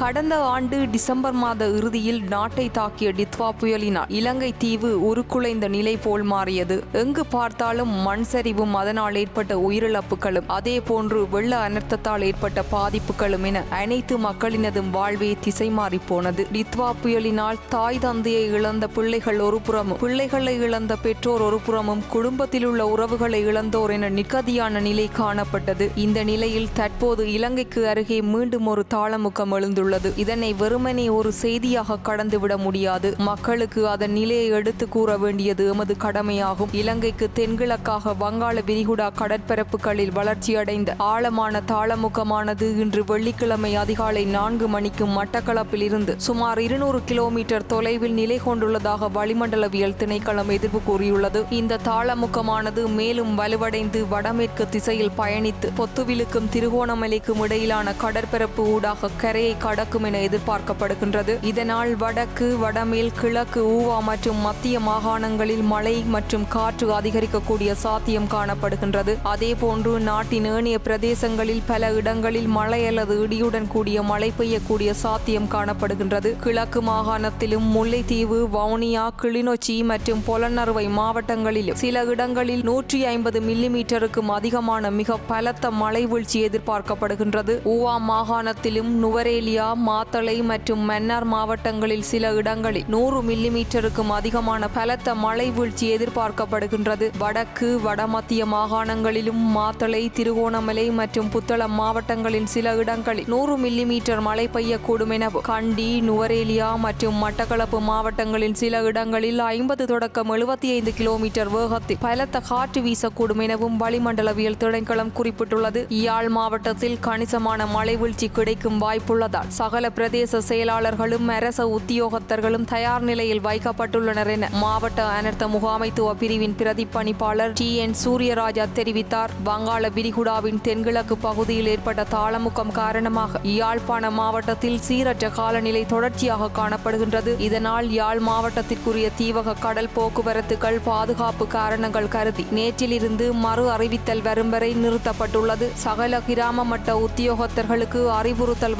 கடந்த ஆண்டு டிசம்பர் மாத இறுதியில் நாட்டை தாக்கிய டித்வா புயலினால் இலங்கை தீவு உருக்குலைந்த நிலை போல் மாறியது. எங்கு பார்த்தாலும் மண் சரிவும் அதனால் ஏற்பட்ட உயிரிழப்புகளும் அதே போன்று வெள்ள அனர்த்தத்தால் ஏற்பட்ட பாதிப்புகளும் என அனைத்து மக்களினதும் வாழ்வே திசை மாறி போனது. டித்வா புயலினால் தாய் தந்தையை இழந்த பிள்ளைகள் ஒருபுறமும் பிள்ளைகளை இழந்த பெற்றோர் ஒருபுறமும் குடும்பத்தில் உள்ள உறவுகளை இழந்தோர் என நிக்கதியான நிலை காணப்பட்டது. இந்த நிலையில் தற்போது இலங்கைக்கு அருகே மீண்டும் ஒரு தாளமுகம் எழுந்துள்ளது. இதனை வெறுமனே ஒரு செய்தியாக கடந்துவிட முடியாது. மக்களுக்கு அதன் நிலையை எடுத்து கூற வேண்டியது எமது கடமையாகும். இலங்கைக்கு தென்கிழக்காக வங்காள விரிகுடா கடற்பரப்புகளில் வளர்ச்சியடைந்த ஆழமான தாளமுகமானது இன்று வெள்ளிக்கிழமை அதிகாலை நான்கு மணிக்கு மட்டக்களப்பில் இருந்து சுமார் இருநூறு கிலோமீட்டர் தொலைவில் நிலை கொண்டுள்ளதாக வளிமண்டலவியல் திணைக்களம் எதிர்ப்பு கூறியுள்ளது. இந்த தாளமுகமானது மேலும் வலுவடைந்து வடமேற்கு திசையில் பயணித்து பொத்துவிலுக்கும் திருகோணமலைக்கும் இடையிலான கடற்பரப்பு ஊடாக கரையை நடக்கும் என எதிர்பார்க்கப்படுகின்றது. இதனால் வடக்கு வடமேல் கிழக்கு ஊவா மற்றும் மத்திய மாகாணங்களில் மழை மற்றும் காற்று அதிகரிக்கக்கூடிய சாத்தியம் காணப்படுகின்றது. அதேபோன்று நாட்டின் ஏனைய பிரதேசங்களில் பல இடங்களில் மழை அல்லது இடியுடன் கூடிய மழை பெய்யக்கூடிய சாத்தியம் காணப்படுகின்றது. கிழக்கு மாகாணத்திலும் முல்லைத்தீவு வவுனியா கிளிநொச்சி மற்றும் பொலன்னறுவை மாவட்டங்களிலும் சில இடங்களில் நூற்றி ஐம்பது மில்லிமீட்டருக்கும் அதிகமான மிக பலத்த மழை வீழ்ச்சி எதிர்பார்க்கப்படுகின்றது. ஊவா மாகாணத்திலும் நுவரேலியா மாத்தளை மற்றும் மன்னார் மாவட்டங்களில் சில இடங்களில் நூறு மில்லிமீட்டருக்கும் அதிகமான பலத்த மழை வீழ்ச்சி எதிர்பார்க்கப்படுகின்றது. வடக்கு வடமத்திய மாகாணங்களிலும் மாத்தளை திருகோணமலை மற்றும் புத்தளம் மாவட்டங்களின் சில இடங்களில் நூறு மில்லிமீட்டர் மழை பெய்யக்கூடும் எனவும் கண்டி நுவரேலியா மற்றும் மட்டக்களப்பு மாவட்டங்களின் சில இடங்களில் ஐம்பது தொடக்கம் எழுபத்தி ஐந்து கிலோமீட்டர் வேகத்தில் பலத்த காற்று வீசக்கூடும் எனவும் வளிமண்டலவியல் திணைக்களம் குறிப்பிட்டுள்ளது. யாழ் மாவட்டத்தில் கணிசமான மழை வீழ்ச்சி கிடைக்கும் வாய்ப்புள்ளதால் சகல பிரதேச செயலாளர்களும் அரச உத்தியோகத்தர்களும் தயார் நிலையில் வைக்கப்பட்டுள்ளனர் என மாவட்ட அனர்த்த முகாமைத்துவ பிரிவின் பிரதிப்பணிப்பாளர் டி. என். சூரியராஜா தெரிவித்தார். வங்காள விரிகுடாவின் தென்கிழக்கு பகுதியில் ஏற்பட்ட தாளமுக்கம் காரணமாக யாழ்ப்பாண மாவட்டத்தில் சீரற்ற காலநிலை தொடர்ச்சியாக காணப்படுகின்றது. இதனால் யாழ் மாவட்டத்திற்குரிய தீவக கடல் போக்குவரத்துகள் பாதுகாப்பு காரணங்கள் கருதி நேற்றிலிருந்து மறு அறிவித்தல் வரும் வரை நிறுத்தப்பட்டுள்ளது. சகல கிராம மட்ட உத்தியோகத்தர்களுக்கு அறிவுறுத்தல்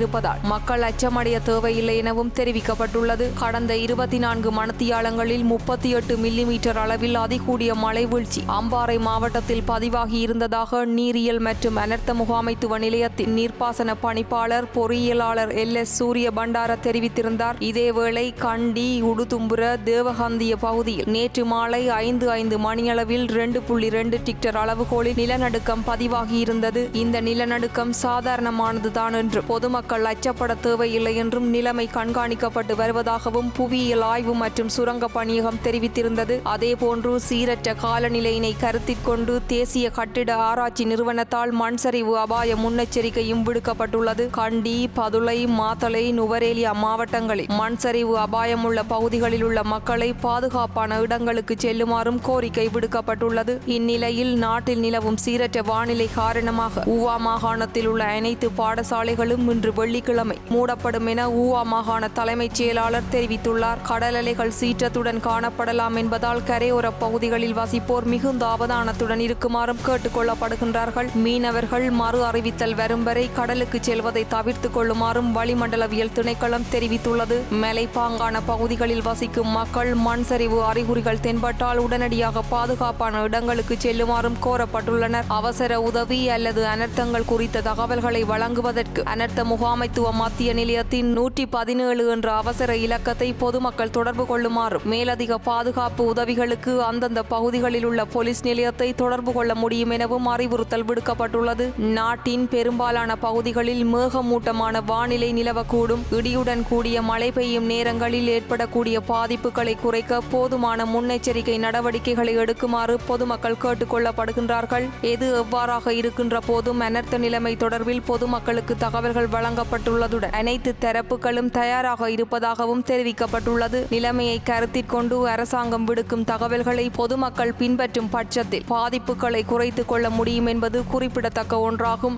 இருப்பதால் மக்கள் அச்சமடைய தேவையில்லை எனவும் தெரிவிக்கப்பட்டுள்ளது. கடந்த இருபத்தி நான்கு மணத்தியாலங்களில் முப்பத்தி எட்டு மில்லிமீட்டர் அளவில் அதிகூடிய மழை வீழ்ச்சி அம்பாறை மாவட்டத்தில் பதிவாகி இருந்ததாக நீரியல் மற்றும் அனர்த்த முகாமைத்துவ நிலையத்தின் நீர்ப்பாசன பணிப்பாளர் பொறியியலாளர் எல். எஸ். சூரிய பண்டார தெரிவித்திருந்தார். இதேவேளை கண்டி உடுதும்புர தேவகாந்திய பகுதியில் நேற்று மாலை ஐந்து ஐந்து மணியளவில் ரெண்டு புள்ளி ரெண்டு டிக்டர் அளவுகோலில் நிலநடுக்கம் பதிவாகியிருந்தது இந்த நிலநடுக்கம் சாதாரணமானதுதான் என்று பொதுமக்கள் மக்கள் அச்சப்பட தேவையில்லை என்றும் நிலைமை கண்காணிக்கப்பட்டு வருவதாகவும் புவியியல் ஆய்வு மற்றும் சுரங்க பணியகம் தெரிவித்திருந்தது. அதேபோன்று சீரற்ற காலநிலையினை கருத்தில் கொண்டு தேசிய கட்டிட ஆராய்ச்சி நிறுவனத்தால் மண்சரிவு அபாய முன்னெச்சரிக்கையும் விடுக்கப்பட்டுள்ளது. கண்டி பதுளை மாத்தளை நுவரேலியா மாவட்டங்களில் மண்சரிவு அபாயமுள்ள பகுதிகளில் உள்ள மக்களை பாதுகாப்பான இடங்களுக்கு செல்லுமாறும் கோரிக்கை விடுக்கப்பட்டுள்ளது. இந்நிலையில் நாட்டில் நிலவும் சீரற்ற வானிலை காரணமாக உவா மாகாணத்தில் உள்ள அனைத்து பாடசாலைகளும் இன்று வெள்ளிக்கிழமை மூடப்படும் என ஊவா மாகாண தலைமைச் செயலாளர் தெரிவித்துள்ளார். கடல் அலைகள் சீற்றத்துடன் காணப்படலாம் என்பதால் கரையோர பகுதிகளில் வசிப்போர் மிகுந்த அவதானத்துடன் இருக்குமாறும் கேட்டுக் கொள்ளப்படுகின்றார்கள். மீனவர்கள் மறு அறிவித்தல் வரும் வரை கடலுக்கு செல்வதை தவிர்த்துக் கொள்ளுமாறும் வளிமண்டலவியல் திணைக்களம் தெரிவித்துள்ளது. மலைப்பாங்கான பகுதிகளில் வசிக்கும் மக்கள் மண் சரிவு அறிகுறிகள் தென்பட்டால் உடனடியாக பாதுகாப்பான இடங்களுக்கு செல்லுமாறும் கோரப்பட்டுள்ளனர். அவசர உதவி அல்லது அனர்த்தங்கள் குறித்த தகவல்களை வழங்குவதற்கு அனர்த்த முகாமைத்துவ மத்திய நிலையத்தின் நூற்றி பதினேழு என்ற அவசர இலக்கத்தை பொதுமக்கள் தொடர்பு கொள்ளுமாறும் மேலதிக பாதுகாப்பு உதவிகளுக்கு அந்தந்த பகுதிகளில் உள்ள போலீஸ் நிலையத்தை தொடர்பு கொள்ள முடியும் எனவும் அறிவுறுத்தல் விடுக்கப்பட்டுள்ளது. நாட்டின் பெரும்பாலான பகுதிகளில் மேகமூட்டமான வானிலை நிலவக்கூடும். இடியுடன் கூடிய மழை பெய்யும் நேரங்களில் ஏற்படக்கூடிய பாதிப்புகளை குறைக்க போதுமான முன்னெச்சரிக்கை நடவடிக்கைகளை எடுக்குமாறு பொதுமக்கள் கேட்டுக் கொள்ளப்படுகின்றார்கள். எது எவ்வாறாக இருக்கின்ற போதும் அனர்த்த நிலைமை தொடர்பில் பொதுமக்களுக்கு தகவல்கள் வழங்க வழங்கப்பட்டுள்ளதுடன் அனைத்து தரப்புகளும் தயாராக இருப்பதாகவும் தெரிவிக்கப்பட்டுள்ளது. நிலைமையை கருத்தில் கொண்டு அரசாங்கம் விடுக்கும் தகவல்களை பொதுமக்கள் பின்பற்றும் பட்சத்தில் பாதிப்புகளை குறைத்துக் கொள்ள முடியும் என்பது குறிப்பிடத்தக்க ஒன்றாகும்.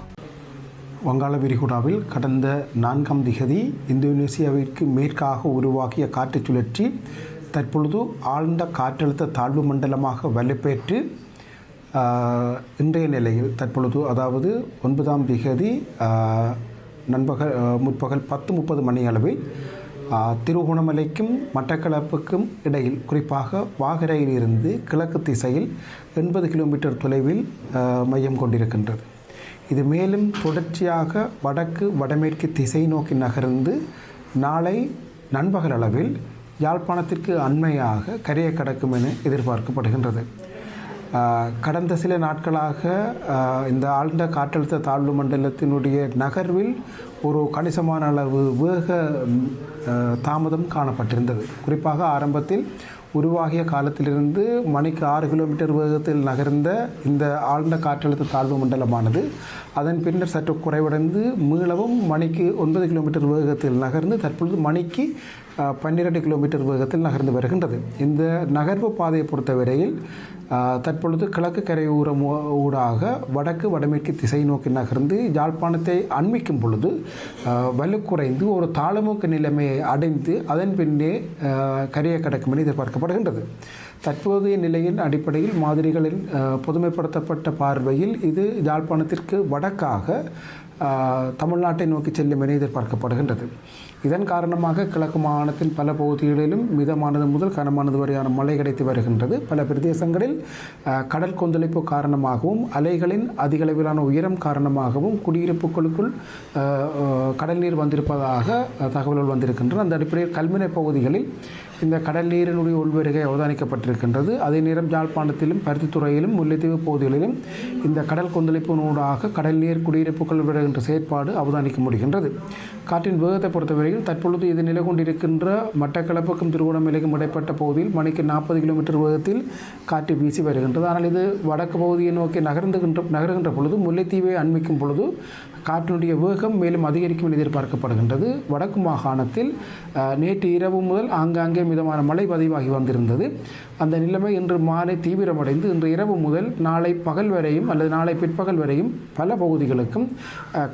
வங்காள விரிகுடாவில் கடந்த நான்காம் திகதி இந்தோனேசியாவிற்கு மேற்காக உருவாகிய காற்று சுழற்சி தற்பொழுது ஆழ்ந்த காற்றழுத்த தாழ்வு மண்டலமாக வலுப்பேற்று இன்றைய நிலையில் தற்பொழுது அதாவது ஒன்பதாம் திகதி நண்பகல் முற்பகல் பத்து முப்பது மணி அளவில் திருகோணமலைக்கும் மட்டக்களப்புக்கும் இடையில் குறிப்பாக வாகரையில் இருந்து கிழக்கு திசையில் எண்பது கிலோமீட்டர் தொலைவில் மையம் கொண்டிருக்கின்றது. இது மேலும் தொடர்ச்சியாக வடக்கு வடமேற்கு திசை நோக்கி நகர்ந்து நாளை நண்பகல் அளவில் யாழ்ப்பாணத்திற்கு அண்மையாக கரையை கடக்கும் என எதிர்பார்க்கப்படுகின்றது. கடந்த சில நாட்களாக இந்த ஆழ்ந்த காற்றழுத்த தாழ்வு மண்டலத்தினுடைய நகர்வில் ஒரு கணிசமான அளவு வேக தாமதம் காணப்பட்டிருந்தது. குறிப்பாக ஆரம்பத்தில் உருவாகிய காலத்திலிருந்து மணிக்கு ஆறு கிலோமீட்டர் வேகத்தில் நகர்ந்த இந்த ஆழ்ந்த காற்றழுத்த தாழ்வு மண்டலமானது அதன் பின்னர் சற்று குறைவடைந்து மீளவும் மணிக்கு ஒன்பது கிலோமீட்டர் வேகத்தில் நகர்ந்து தற்பொழுது மணிக்கு பன்னிரண்டு கிலோமீட்டர் வேகத்தில் நகர்ந்து வருகின்றது. இந்த நகர்வு பாதையை பொறுத்தவரையில் தற்பொழுது கிழக்கு கரையோரம் ஊடாக வடக்கு வடமேற்கு திசை நோக்கி நகர்ந்து யாழ்ப்பாணத்தை அண்மிக்கும் பொழுது வலுக்குறைந்து ஒரு தாளமுக்க நிலைமையை அடைந்து அதன் பின்னே கரையை கடக்கும் என எதிர்பார்க்கப்படுகின்றது. தற்போதைய நிலையின் அடிப்படையில் மாதிரிகளின் பொதுமைப்படுத்தப்பட்ட பார்வையில் இது யாழ்ப்பாணத்திற்கு வடக்காக தமிழ்நாட்டை நோக்கி செல்லும் என எதிர்பார்க்கப்படுகின்றது. இதன் காரணமாக கிழக்கு மாகாணத்தின் பல பகுதிகளிலும் மிதமானது முதல் கனமானது வரையான மழை கிடைத்து வருகின்றது. பல பிரதேசங்களில் கடல் கொந்தளிப்பு காரணமாகவும் அலைகளின் அதிகளவிலான உயரம் காரணமாகவும் குடியிருப்புகளுக்குள் கடல் நீர் வந்திருப்பதாக தகவல்கள் வந்திருக்கின்றன. அந்த அடிப்படையில் கல்முனை பகுதிகளில் இந்த கடல் நீரினுடைய உள்வருகை அவதானிக்கப்பட்டிருக்கின்றது. அதே நேரம் யாழ்ப்பாணத்திலும் பருத்தித்துறையிலும் முல்லைத்தீவு பகுதிகளிலும் இந்த கடல் கொந்தளிப்பினூடாக கடல் நீர் குடியிருப்புகள் விடுகின்ற செயற்பாடு அவதானிக்க முடிகின்றது. காற்றின் வேகத்தை பொறுத்தவரையில் தற்பொழுது இது நிலை கொண்டிருக்கின்ற மட்டக்களப்புக்கும் திருவோணமலைக்கும் இடைப்பட்ட பகுதியில் மணிக்கு நாற்பது கிலோமீட்டர் வேகத்தில் காற்று வீசி வருகின்றது. ஆனால் இது வடக்கு பகுதியை நோக்கி நகர்ந்துகின்ற நகருகின்ற பொழுது முல்லைத்தீவை அண்மிக்கும் பொழுது காற்றினுடைய வேகம் மேலும் அதிகரிக்கும் என எதிர்பார்க்கப்படுகின்றது. வடக்கு மாகாணத்தில் நேற்று இரவு முதல் ஆங்காங்கே விதமான மழை பதிவாகி வந்திருந்தது. அந்த நிலைமை இன்று மாலை தீவிரமடைந்து இன்று இரவு முதல் நாளை பகல் வரையும் அல்லது நாளை பிற்பகல் வரையும் பல பகுதிகளுக்கும்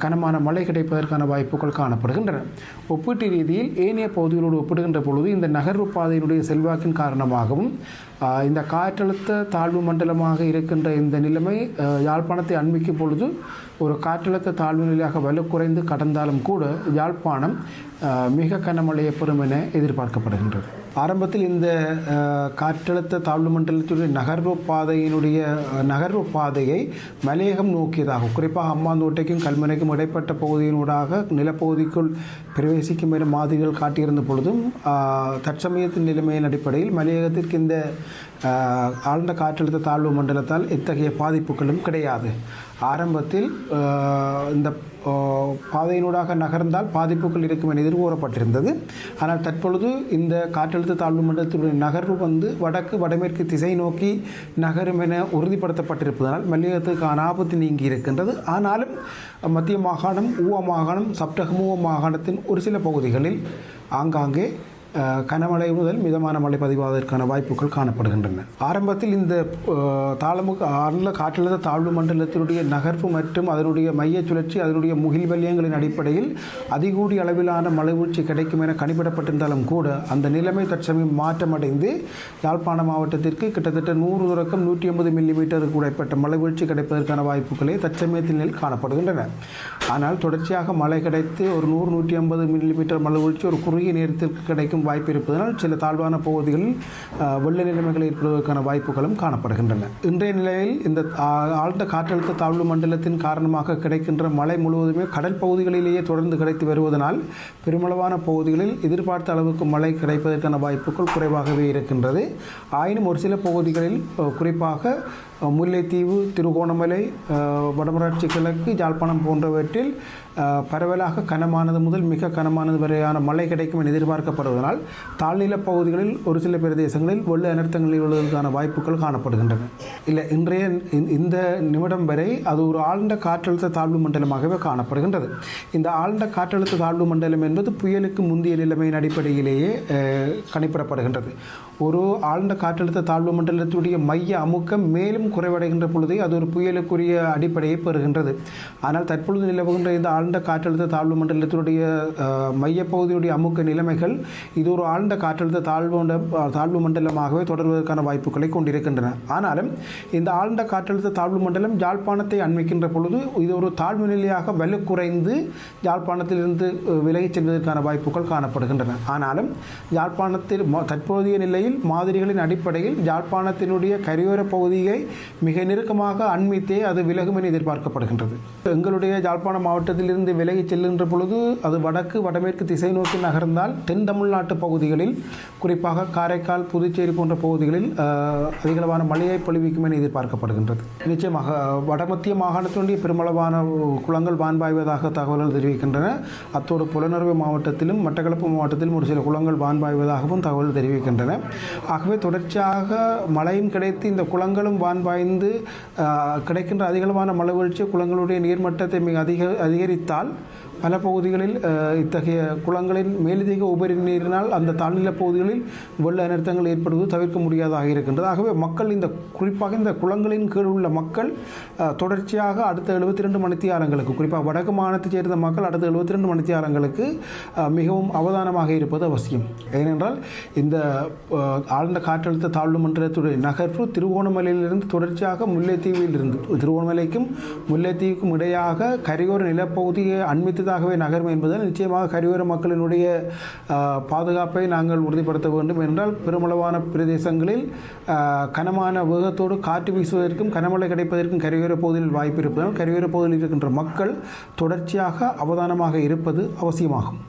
கனமான மழை கிடைப்பதற்கான வாய்ப்புகள் காணப்படுகின்றன. ஒப்பீட்டு ரீதியில் ஏனைய பகுதிகளோடு ஒப்பிடுகின்ற பொழுது இந்த நகர்வு பாதையினுடைய செல்வாக்கின் காரணமாகவும் இந்த காற்றழுத்த தாழ்வு மண்டலமாக இருக்கின்ற இந்த நிலைமை யாழ்ப்பாணத்தை அண்மிக்கும் பொழுது ஒரு காற்றழுத்த தாழ்வு நிலையாக வலுக்குறைந்து கடந்தாலும் கூட யாழ்ப்பாணம் மிக கனமழையை பெறும் என எதிர்பார்க்கப்படுகின்றது. ஆரம்பத்தில் இந்த காற்றழுத்த தாழ்வு மண்டலத்துடைய நகர்வு பாதையினுடைய நகர்வு பாதையை மலையகம் நோக்கியதாகும். குறிப்பாக அம்மாந்தோட்டைக்கும் கல்முனைக்கும் இடைப்பட்ட பகுதியினூடாக நிலப்பகுதிக்குள் பிரவேசிக்கும் என மாதிரிகள் காட்டியிருந்த பொழுதும் தற்சமயத்தின் நிலைமையின் அடிப்படையில் மலையகத்திற்கு இந்த ஆழ்ந்த காற்றழுத்த தாழ்வு மண்டலத்தால் இத்தகைய பாதிப்புகளும் கிடையாது. ஆரம்பத்தில் இந்த பாதையினூடாக நகர்ந்தால் பாதிப்புகள் இருக்கும் என எதிர்கூறப்பட்டிருந்தது. ஆனால் தற்பொழுது இந்த காற்றழுத்த தாழ்வு மண்டலத்தினுடைய நகர்வு வந்து வடக்கு வடமேற்கு திசை நோக்கி நகரும் என உறுதிப்படுத்தப்பட்டிருப்பதனால் மல்லிகத்துக்கான ஆபத்து நீங்கி இருக்கின்றது. ஆனாலும் மத்திய மாகாணம் ஊவ மாகாணம் சப்டகமுவ மாகாணத்தின் ஒரு சில பகுதிகளில் ஆங்காங்கே கனமழை முதல் மிதமான மழை பதிவாவதற்கான வாய்ப்புகள் காணப்படுகின்றன. ஆரம்பத்தில் இந்த அஹ், ஆழ்ந்த காற்றழுத்த தாழ்வு மண்டலத்தினுடைய நகர்வு மற்றும் அதனுடைய மைய சுழற்சி அதனுடைய முகில் வலயங்களின் அடிப்படையில் அதிகூடிய அளவிலான மழை வீழ்ச்சி கிடைக்கும் என கணிப்பிடப்பட்டிருந்தாலும் கூட அந்த நிலைமை தற்சமயம் மாற்றமடைந்து யாழ்ப்பாண மாவட்டத்திற்கு கிட்டத்தட்ட நூறு தொடக்கம் நூற்றி ஐம்பது மில்லிமீட்டருக்கு உடைப்பட்ட மழை வீழ்ச்சி கிடைப்பதற்கான வாய்ப்புகளே தற்சமயத்தில் காணப்படுகின்றன. ஆனால் தொடர்ச்சியாக மழை கிடைத்து ஒரு நூறு நூற்றி ஐம்பது மில்லிமீட்டர் மழை வீழ்ச்சி ஒரு குறுகிய நேரத்திற்கு கிடைக்கும் வாய்ப்பு இருப்பதனால் சில தாழ்வான பகுதிகளில் வெள்ள நிலைமைகள் ஏற்படுவதற்கான வாய்ப்புகளும் காணப்படுகின்றன. இன்றைய நிலையில் இந்த ஆழ்ந்த காற்றழுத்த தாழ்வு மண்டலத்தின் காரணமாக கிடைக்கின்ற மழை முழுவதுமே கடல் பகுதிகளிலேயே தொடர்ந்து கிடைத்து வருவதனால் பெருமளவான பகுதிகளில் எதிர்பார்த்த அளவுக்கு மழை கிடைப்பதற்கான வாய்ப்புகள் குறைவாகவே இருக்கின்றது. ஆயினும் ஒரு சில பகுதிகளில் குறிப்பாக முல்லைத்தீவு திருகோணமலை வடமராட்சி கிழக்கு யாழ்ப்பாணம் போன்றவற்றில் பரவலாக கனமானது முதல் மிக கனமானது வரையான மழை கிடைக்கும் என எதிர்பார்க்கப்படுவதனால் தாழ்நில பகுதிகளில் ஒரு சில பிரதேசங்களில் வெள்ள அனர்த்தங்கள் நிகழ்வதற்கான வாய்ப்புகள் காணப்படுகின்றன. இல்லை இன்றைய இந்த- இந்த நிமிடம் வரை அது ஒரு ஆழ்ந்த காற்றழுத்த தாழ்வு மண்டலமாகவே காணப்படுகின்றது. இந்த ஆழ்ந்த காற்றழுத்த தாழ்வு மண்டலம் என்பது புயலுக்கு முந்தைய நிலைமையின் அடிப்படையிலேயே கணிப்பிடப்படுகின்றது. ஒரு ஆழ்ந்த காற்றழுத்த தாழ்வு மண்டலத்துடைய மைய அமுக்கம் மேலும் குறைவடைகின்ற பொழுது அது ஒரு புயலுக்குரிய அடிப்படையை பெறுகின்றது. ஆனால் தற்பொழுது நிலவுகின்ற இந்த ஆழ்ந்த காற்றழுத்த தாழ்வு மண்டலத்தினுடைய மையப்பகுதியுடைய அமுக்க நிலைமைகள் இது ஒரு ஆழ்ந்த காற்றழுத்த தாழ்வு மண்ட- தாழ்வு மண்டலமாகவே தொடர்வதற்கான வாய்ப்புகளை கொண்டிருக்கின்றன. ஆனாலும் இந்த ஆழ்ந்த காற்றழுத்த தாழ்வு மண்டலம் யாழ்ப்பாணத்தை அண்மைக்கின்ற பொழுது இது ஒரு தாழ்வு நிலையாக வலு குறைந்து யாழ்ப்பாணத்திலிருந்து விலகிச் செல்வதற்கான வாய்ப்புகள் காணப்படுகின்றன. ஆனாலும் யாழ்ப்பாணத்தில் தற்போதைய நிலையில் மாதிரிகளின் அடிப்படையில் யாழ்ப்பாணத்தினுடைய கரையோர பகுதியை மிக நெருக்கமாக அண்மித்தே அது விலகும் என எதிர்பார்க்கப்படுகின்றது. எங்களுடைய யாழ்ப்பாண மாவட்டத்திலிருந்து விலகி செல்கின்ற பொழுது அது வடக்கு வடமேற்கு திசை நோக்கி நகர்ந்தால் தென் தமிழ்நாட்டு பகுதிகளில் குறிப்பாக காரைக்கால் புதுச்சேரி போன்ற பகுதிகளில் அதிகளவான மழையை பொழிவிக்கும் என எதிர்பார்க்கப்படுகின்றது. நிச்சயமாக வடமத்திய மாகாணத்தினுடைய பெருமளவான குளங்கள் வான்பாய்வதாக தகவல்கள் தெரிவிக்கின்றன. அத்தோடு புலனறுவை மாவட்டத்திலும் மட்டக்களப்பு மாவட்டத்திலும் ஒரு சில குளங்கள் வான்பாய்வதாகவும் தகவல் தெரிவிக்கின்றன. ஆகவே தொடர்ச்சியாக மழையும் கிடைத்து இந்த குளங்களும் வான்பாய்ந்து ஆஹ், கிடைக்கின்ற அதிகளவான மழை வீழ்ச்சி குளங்களுடைய நீர்மட்டத்தை மிக அதிக அதிகரித்தால் பல பகுதிகளில் இத்தகைய குளங்களின் மேலதிக உபரி நீரினால் அந்த தாழ்நில பகுதிகளில் வெள்ள அனர்த்தங்கள் ஏற்படுவது தவிர்க்க முடியாதாக இருக்கின்றது. ஆகவே மக்கள் இந்த குறிப்பாக இந்த குளங்களின் கீழ் உள்ள மக்கள் தொடர்ச்சியாக அடுத்த எழுபத்தி ரெண்டு மணித்தியாலங்களுக்கு குறிப்பாக வடக்கு மாநிலத்தைச் சேர்ந்த மக்கள் அடுத்த எழுபத்தி ரெண்டு மணித்தியாலங்களுக்கு மிகவும் அவதானமாக இருப்பது அவசியம். ஏனென்றால் இந்த ஆழ்ந்த காற்றழுத்த தாழ்வு மன்றத்துடைய நகர்வு திருவோணமலையிலிருந்து தொடர்ச்சியாக முல்லைத்தீவில் இருந்து திருவோணமலைக்கும் முல்லைத்தீவுக்கும் இடையாக கரையோர நிலப்பகுதியை அண்மித்து பெரிதாகவே நகரும் என்பதால் நிச்சயமாக கரையோர மக்களினுடைய பாதுகாப்பை நாங்கள் உறுதிப்படுத்த வேண்டும். என்றால் பெருமளவான பிரதேசங்களில் கனமான வேகத்தோடு காற்று வீசுவதற்கும் கனமழை கிடைப்பதற்கும் கரையோர பகுதியில் வாய்ப்பு இருப்பதால் கரையோர பகுதியில் இருக்கின்ற மக்கள் தொடர்ச்சியாக அவதானமாக இருப்பது அவசியமாகும்.